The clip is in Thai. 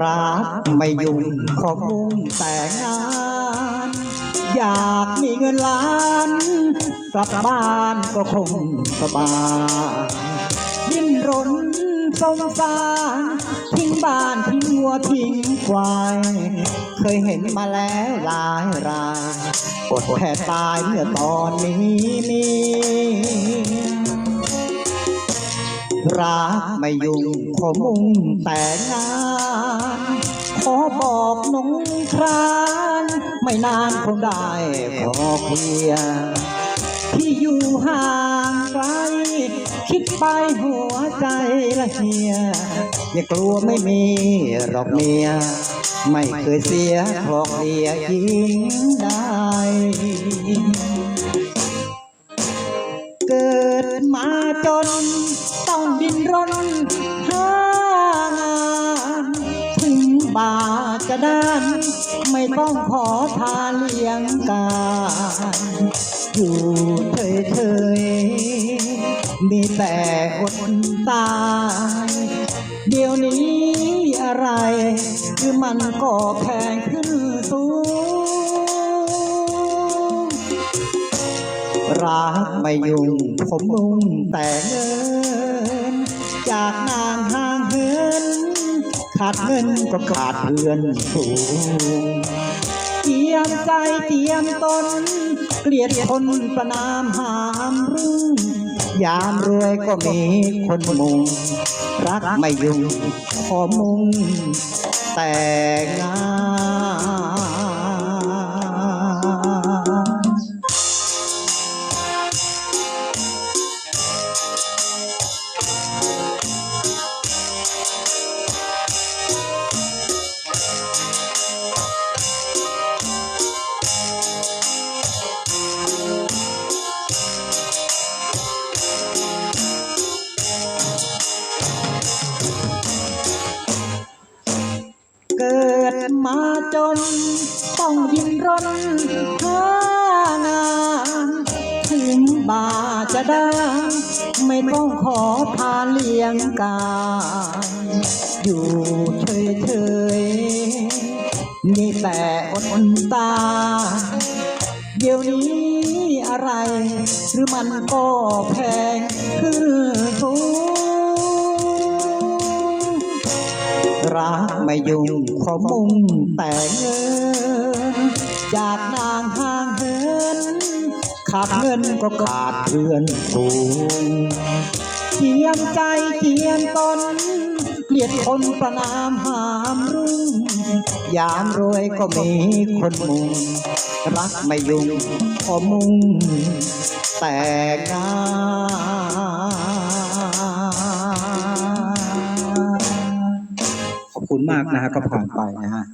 รักไม่ยุ่งขอมุ่งแต่งงาน อยากมีเงินล้าน กลับบ้านก็คงสบายดิ้นรนสงสารทิ้งบ้านทิ้งวัวทิ้งควาย เคยเห็นมาแล้วหลายรายอดแทบตายเมื่อตอนนี้มี รักไม่ยุ่งขอมุ่งแต่งานขอบอกน้องคราน ไม่นานคงได้ขอเคลียที่อยู่ห่างไกล คิดไปหัวใจละเฮีย อย่ากลัวไม่มีหรอกเมีย ไม่เคยเสียคลอกเลียยิงได้ ดินรนหางานถึงบาจะด้าน ไม่ต้องขอทานเลี้ยงกายอยู่เฉยๆมีแต่อดตายเดี๋ยวนี้อะไร คือมันก็แพงขึ้นสูง รักไม่ยุ่งผมมุ่งแต่เงิน จากนางห่างเหิน ขาดเงินก็ขาดเพื่อนสูงเจียมใจเจียมตน เกลียดคนประนามหามรุ่งยามรวยก็มีคนมุง รักไม่ยุ่งขอมุงแต่งงาน จน ต้องดิ้นรนหางานถึงบาจะได้ ไม่ต้องขอทานเลี้ยงกายอยู่เฉยๆมีแต่อดตา เดี๋ยวนี้อะไร หรือมันก็แพงขึ้นสูง รักไม่ยุ่งขอมุ่งแต่เงินจากนางห่างเหินขาดเงินก็ขาดเพื่อนฝูงเจียมใจเจียมตนเกลียดคนประนามหามรุ่งยามรวยก็มีคนมุง รักไม่ยุ่งขอมุ่งแต่งงาน มากนะฮะก็ผ่านไปนะฮะ